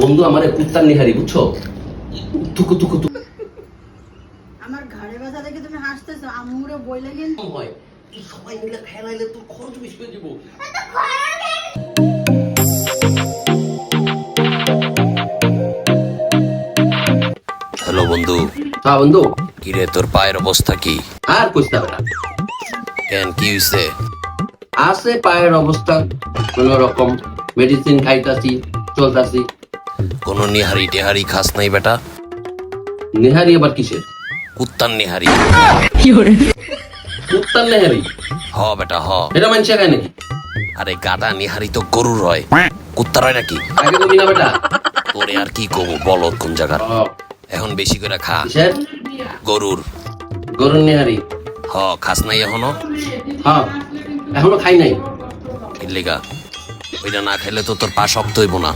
বন্ধু আমার কুত্তার নিহারি বুঝছ? তুকু তুকু তুকু আমার ঘাড়ে ব্যথা দেখে তুমি হাসতেছো আম্মুরে বইলে কিন্তু হয়। তুই সবাই মিলে খেলাইলে তোর খরচ বেশি হয়ে যাব। হ্যালো বন্ধু। হ্যাঁ বন্ধু। কিরে তোর পায়ের অবস্থা কি? আর না। কেন কি হইছে? আছে পায়ের অবস্থা কোন রকম মেডিসিন খাইতাছি চলতাছি। কোনো নিহারি টেহারি খাস নাই বেটা। নেহারি আবার কিসের? কুত্তার নিহারি। কুত্তার নেহারি? হ বেটা হ। এটা মানছে খায় নাকি? আরে গাদা নিহারি তো গরুর হয়। কুত্তার হয় নাকি? আগে কবি না বেটা। তোরে আর কি কমু বল কোন জায়গার। এখন বেশি করে খা। গরুর। গরুর নেহারি। হ খাস নাই এখনও? হ্যাঁ এখনও খাই নাই। কিল্লিগা ওইটা না খাইলে তো তোর পা শক্ত হইব না।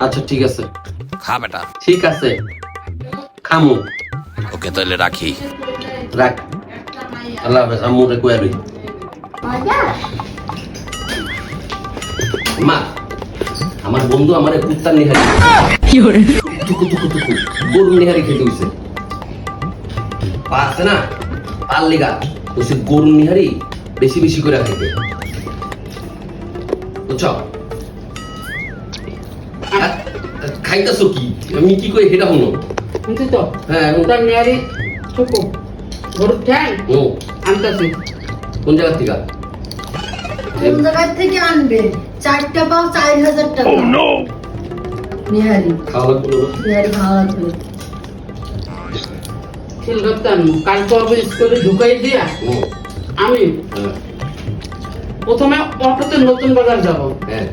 আচ্ছা ঠিক আছে। খা বেটা। ঠিক আছে। খামু। ওকে তাহলে রাখি। রাখ। আল্লাহ হাফেজ আম্মুরে কয়ে রই। মা আমার বন্ধু আমার কুত্তার নিহারি কি করে টুকু টুকু টুকু। গরুর নিহারি খেতে হইছে পা আছে না? পার লিগা। ওইসে গরুর নিহারি বেশি বেশি করে খেতে বুঝছ? খাইতাছো কি? আমি কি কই সেটা শুনো। শুনছি তো? হ্যাঁ ওটা নেয়ারি ঠ্যাং? ও। আনতেছি। কোন জায়গা থেকে? কোন জায়গার থেকে আনবে? চারটা পাও চার হাজার টাকা। নিহারি। খাওয়া লাগবে না? নিহারি লাগবে। কালকে অফিস করে ঢুকাই দিয়া। আমি হ্যাঁ। প্রথমে অটোতে নতুন বাজার যাব। হ্যাঁ।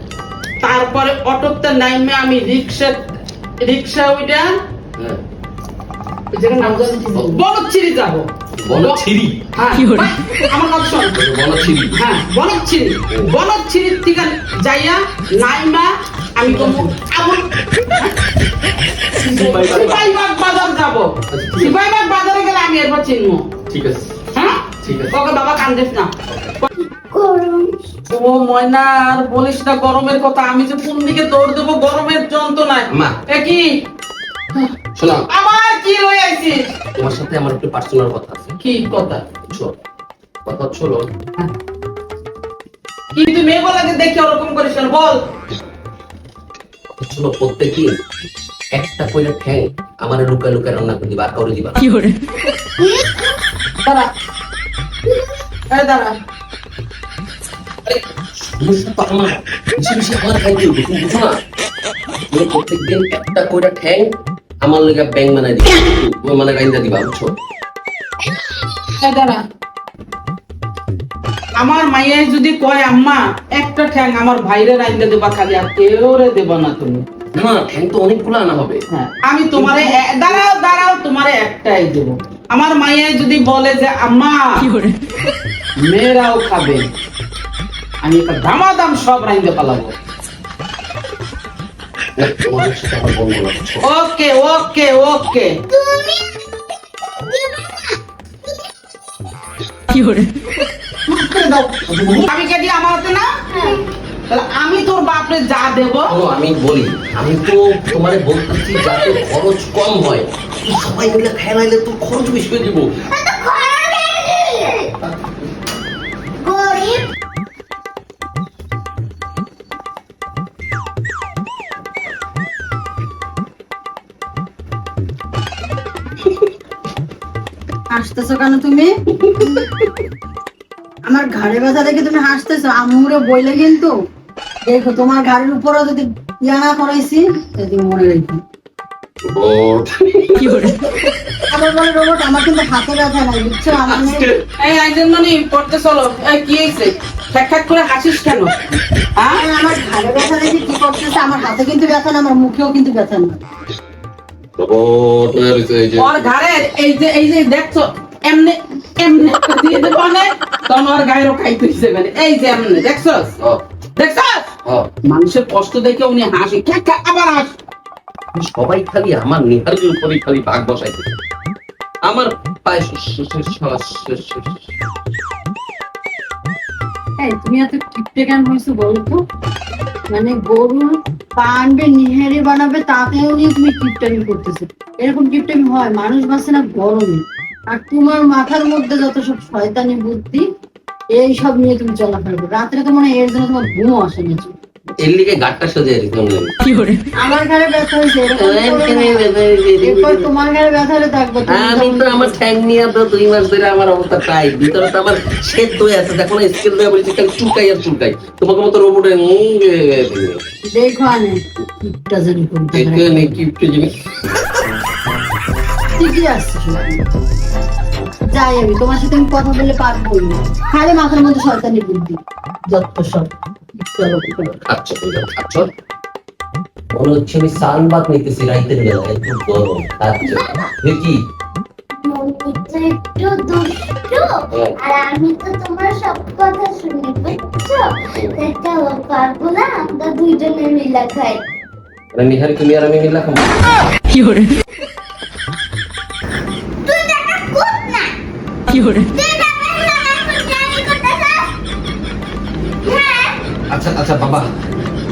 তারপরে অটোতে নাইমে আমি রিক্সা রিক্সা ওইটা? হ্যাঁ। যেখানে নাম জানি বনচ্ছিরি যাব। বনচ্ছিরি? হ্যাঁ আমার কথা শোন। বনচ্ছিরি? হ্যাঁ বনচ্ছিরি। বনচ্ছিরির থেকে যাইয়া নাইমা আমি সিপাহীবাগ বাজার। যাব। সিপাহীবাগ বাজারে গেলে আমি এরপর চিনবো। ঠিক আছে। হ্যাঁ? ঠিক আছে। ওকে বাবা কান্দিস না। ও ময়না আর বলিস না গরমের কথা। আমি যে কোন দিকে দৌড় দেবো গরমের যন্ত্রণায়। মা। এ কি? শোনো। আমার কি আছিস তোমার সাথে আমার একটু পার্সোনাল কথা আছে। কি কথা? শোনো কথা হচ্ছিল কি মেয়ে বলাকে দেখে ওরকম করিস কেন? বল। হচ্ছিল প্রত্যেকদিন একটা কইরা ঠ্যাং আমার লুকায় লুকায় রান্না করে দিবা আর কাউরে দিবা না। দাঁড়া। দাঁড়া। প্রত্যেকদিন একটা ঠ্যাং আমার লেগে ব্যাং বানাই দিবা তুমি মানে রাইন্দা দিবা বুঝছ আমার যদি কয় আম্মা একটা ঠ্যাং আমার ভাইরে রাইন্দা দেবা খালি আর কেউ রে দেবা না তুমি। না ঠ্যাং তো অনেকগুলো আনা হবে। হ্যাঁ, আমি তোমারে দাঁড়াও দাঁড়াও তোমারে একটাই দেব। আমার মাইয়াই যদি বলে যে আম্মা মেয়েরাও খাবে। আমি একটা দামাদাম সব রাইন্দে পালাবো। ওকে ওকে ওকে। আমি কে দিই আমার হাতে না? তাহলে আমি তোর বাপরে যা দেব। আমি বলি আমি তো তোমারে বলতেছি যাতে খরচ কম হয়। সবাই মিলে খেলাইলে তোর খরচ বেশি হয়ে যাব। হাসতেছো কেন তুমি? আমার ঘাড়ে ব্যথা দেখে তুমি হাসতেছো আম্মুরে বইলে কিন্তু। দেখো তোমার ঘাড়ের উপরও যদি ইয়ানা করাইছি যদি মনে রেখো আবার বলে রোবট আমার কিন্তু হাতে ব্যথা নাই বুঝছ? আমার নেই। এই আইজন মানে পড়তে চলো। এই কি হয়েছে খ্যাক খ্যাক করে হাসিস কেন? হ্যাঁ আমার ঘাড়ে ব্যথা দেখে কি করতেছে? আমার হাতে কিন্তু ব্যথা না আমার মুখেও কিন্তু ব্যথা না ওর ঘাড়ে এই যে এই যে দেখছ এমনি এমনি দিয়ে দেবো মানে খাই মানে। এই যে এমনি দেখছস দেখছস মানুষের কষ্ট দেখে উনি হাসি আবার হাস। সবাই খালি আমার নিহারের উপরে খালি ভাগ বসাইতেছে আমার পায়ে তুমি এত কিপটে কেন হয়েছো বলতো মানে গরু পানবে, নিহারি বানাবে, তাতেও নিয়ে তুমি কিপটামি করতেছো। এরকম কিপটামি হয়, মানুষ বাঁচে না, গরমে। আর তোমার মাথার মধ্যে যত সব শয়তানি বুদ্ধি এইসব নিয়ে তুমি চলাফেরা করো। রাত্রে তো মনে হয় এর জন্য তোমার ঘুমও আসে না। এর লিগে গাটটা সোজা এরকম আমার ঘরে ব্যথা হয়েছে। এরপর তোমার ঘরে ব্যথা হলে থাকবে তুমি আমি তো আমার ঠ্যাং নিয়ে তো দুই মাস ধরে আমার অবস্থা তাই। ভিতরে তো আমার সেদ্ধ হয়ে আছে দেখো না স্কেল বলছি খালি চুলকাই আর চুলকাই। তোমাকে মতো রোবটের দেখো আনে। কিপটা জানি ঠিকই আসছে যাই আমি তোমার সাথে আমি কথা বলে পারব না। খালি মাথার মধ্যে শয়তানি বুদ্ধি যত সব। খাচ্ছ কোনটা খাচ্ছ? মনে হচ্ছে আমি সানবাদ নিতেছি রাইতের বেলা একটু গরম খাচ্ছ দেখি। একটু দুষ্টু আর আমি তো তোমার সব কথা শুনি বুঝছ? একটা পারব না আমরা দুইজনে মিলা খাই। মানে নিহারি তুমি আর আমি মিলা খাব? তুই তো একটা কুত আচ্ছা আচ্ছা বাবা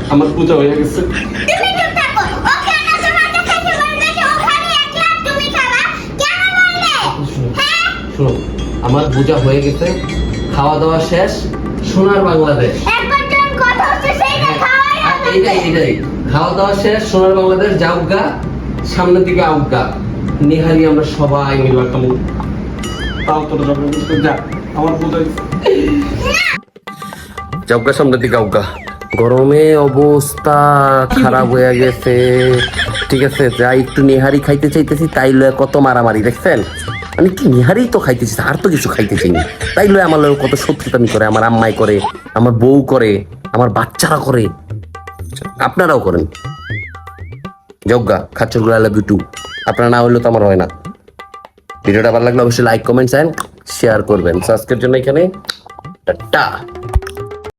আমার পূজা হয়ে গেছে। হ্যাঁ? শোনো আমার পূজা হয়ে গেছে খাওয়া দাওয়া শেষ সোনার বাংলাদেশ। এইটাই এইটাই। খাওয়া দাওয়া শেষ সোনার বাংলাদেশ সামনের দিকে আউগা নিহারি আমরা সবাই মিলে তাও তোর যা আমার পূজা যাওগা সামনের দিকে আউগা গরমে অবস্থা খারাপ হয়ে গেছে। ঠিক আছে যা একটু নিহারি খাইতে চাইতেছি, তাই লয়ে কত মারামারি, দেখছেন? আমি কি নিহারি তো খাইতেছি, আর তো কিছু খাইতে চাই না। তাই লয়ে আমার লগে কত শত্রুতামি করে, আমার আম্মাই করে, আমার বউ করে, আমার বাচ্চারা করে। আপনারাও করেন। যজ্ঞা খাচ্চরগুলো লাভ টু আপনারা না হইলে তো আমার হয় না। ভিডিওটা ভালো লাগলে অবশ্যই লাইক কমেন্টস অ্যান্ড শেয়ার করবেন। আজকের জন্য এখানে, টাটা।